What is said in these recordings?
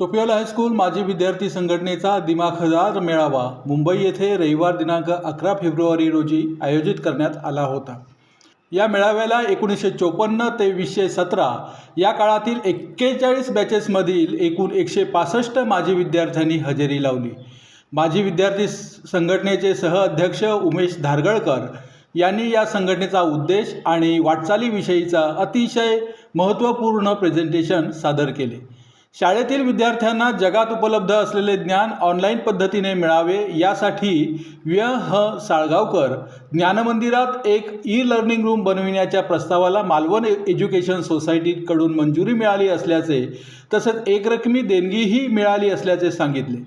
टोपियोला high school माजी विद्यार्थी संघटनेचा दिमाखदार मेळावा मुंबई येथे रविवार दिनांक अकरा फेब्रुवारी रोजी आयोजित करण्यात आला होता. या मेळाव्याला एकोणीसशे चोपन्न ते वीसशे सतरा या काळातील एक्केचाळीस बॅचेसमधील एकूण एकशे पासष्ट माजी विद्यार्थ्यांनी हजेरी लावली. माजी विद्यार्थी संघटनेचे सहअध्यक्ष उमेश धारगळकर यांनी या संघटनेचा उद्देश आणि वाटचालीविषयीचा अतिशय महत्त्वपूर्ण प्रेझेंटेशन सादर केले. शाळेतील विद्यार्थ्यांना जगात उपलब्ध असलेले ज्ञान ऑनलाईन पद्धतीने मिळावे यासाठी व्य. ह. साळगावकर ज्ञानमंदिरात एक ई लर्निंग रूम बनविण्याच्या प्रस्तावाला मालवण एज्युकेशन सोसायटीकडून मंजुरी मिळाली असल्याचे तसंच एकरकमी देणगीही मिळाली असल्याचे सांगितले.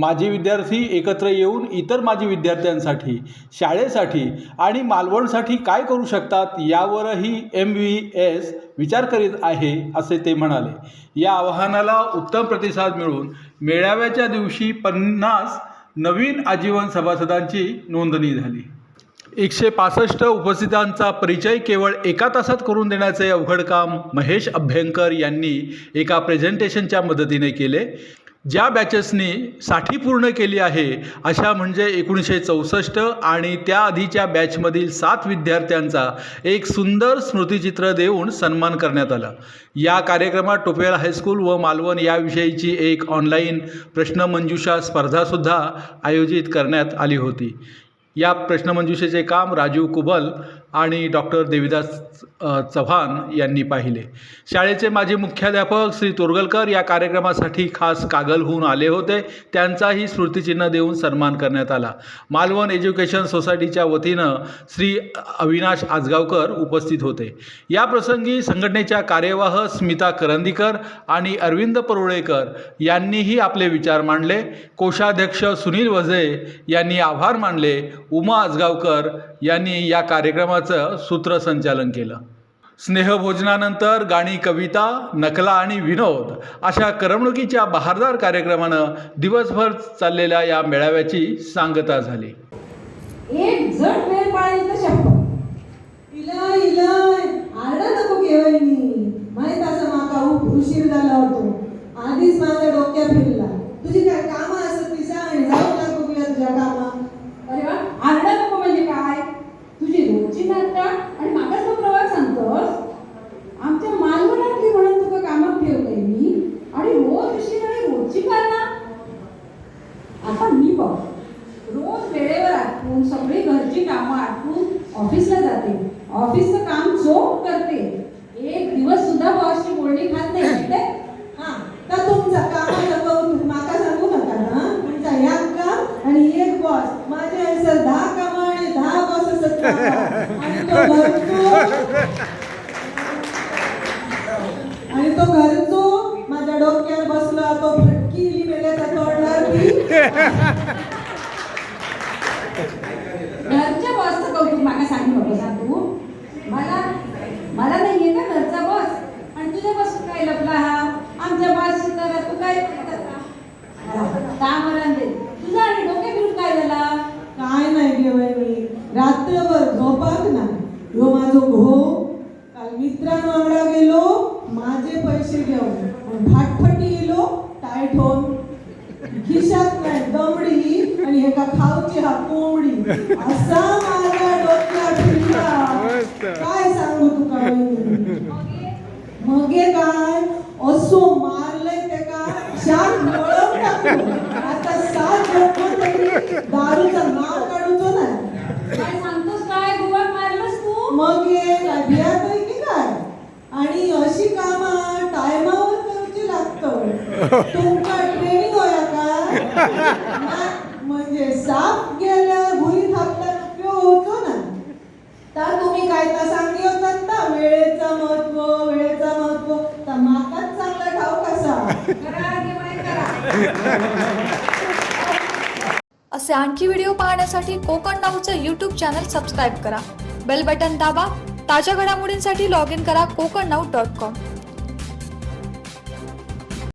माजी विद्यार्थी एकत्र येऊन इतर माजी विद्यार्थ्यांसाठी शाळेसाठी आणि मालवणसाठी काय करू शकतात यावरही एम व्ही एस विचार करीत आहे असे ते म्हणाले. या आवाहनाला उत्तम प्रतिसाद मिळून मेळाव्याच्या दिवशी पन्नास नवीन आजीवन सभासदांची नोंदणी झाली. एकशे पासष्ट उपस्थितांचा परिचय केवळ एका तासात करून देण्याचे अवघड काम महेश अभ्यंकर यांनी एका प्रेझेंटेशनच्या मदतीने केले. ज्या बॅचेसनी साठी पूर्ण केली आहे अशा म्हणजे एकोणीसशे चौसष्ट आणि त्याआधीच्या बॅचमधील सात विद्यार्थ्यांचा एक सुंदर स्मृतिचित्र देऊन सन्मान करण्यात आला. या कार्यक्रमात टोपेल हायस्कूल व मालवण याविषयीची एक ऑनलाईन प्रश्नमंजुषा स्पर्धासुद्धा आयोजित करण्यात आली होती. या प्रश्नमंजुषेचे काम राजीव कुबल आणि डॉक्टर देविदास चव्हाण यांनी पाहिले. शाळेचे माजी मुख्याध्यापक श्री तोरगलकर या कार्यक्रमासाठी खास कागलहून आले होते. त्यांचाही स्मृतिचिन्ह देऊन सन्मान करण्यात आला. मालवण एज्युकेशन सोसायटीच्या वतीनं श्री अविनाश आजगावकर उपस्थित होते. या प्रसंगी संघटनेच्या कार्यवाह स्मिता करंदीकर आणि अरविंद परुळेकर यांनीही आपले विचार मांडले. कोषाध्यक्ष सुनील वझे यांनी आभार मानले. उमा आजगावकर यांनी या कार्यक्रमाचं सूत्रसंचालन केलं. स्नेहभोजनानंतर गाणी कविता नकला आणि विनोद अशा करमणुकीच्या बहारदार कार्यक्रमानं दिवसभर चाललेल्या या मेळाव्याची सांगता झाली. एक जण वेळ पाळेल तर शपथ इलाय इलाय आरडा नको केवळनी माहीत असं माका उशीर झाला होतो. आधीच माझ्या डोक्या फिरला. तुझी काय कामं असत ती सांग जाऊ का बघूया तुझ्या कामा अरे वा आरडा नको म्हणजे काय तुझी रोजची आणि मागास प्रवाह सांगतोस आमच्या मालवणातली म्हणून तुका कामात ठेवलंय मी आणि रोज अशी आणि रोजची कारणा. आता मी बघ रोज वेळेवर आठवून सगळी घरची कामं आठवून ऑफिसला जाते. ऑफिसचं काम चोख करते. एक दिवस सुद्धा बॉसची बोलणी खात नाही माहितीये? हा तर तुमचा कामाचा कौतुक माका सांगू नका ना तुमचा एक काम आणि एक बॉस माझ्या आयुष्यात दहा कामं आणि दहा बॉस असत आणि तो घरचो आणि तो घरचो माझ्या डोक्यावर बसला तो फटकी इली मेल्याचा तोडणार की घरच्या बॉसचं कौतुक माका सांगू नको सांग तू. मला मला नाहीये का घरचा बॉस आणि तुझ्या बॉस काय लपला हा? आमच्या बॉस तर तू काय काम दे तुझा आणि डोके फिरून काय झाला? काय नाही घेवणी रात्रभर झोपाक नाही ह्यो माझो घो काल मित्रांवांगडा गेलो माझे पैसे घेऊन. भाटफटी येलो गेलो टायट होऊन खिशात नाही दमडी आणि एका खाऊची हा कोंबडी. असा माझ्या डोक्यात फिरला काय सांगू तुका वहिनी? मगे काय असो मारलंय ते का शाक वळव टाकलो आता सात जन्म तरी दारूचं नाव काढूचो नाही काय सांगतोस काय गुवाक मारलंस तू तुमका ट्रेनिंग होया का? ना- म्हणजे साप गेल्यावर भुई थापता उपयोग होतो ना? तर तुम्ही काय तर सांगली होतात ना वेळेचा महत्त्व वेळेचा महत्त्व. तर माकाच चांगला ठाऊक असा असे आणखी व्हिडिओ पाहण्यासाठी कोकण नाऊचं यूट्यूब चॅनल सबस्क्राईब करा. बेल बटन दाबा. ताज्या घडामोडींसाठी लॉग इन करा कोकण नाऊ डॉट कॉम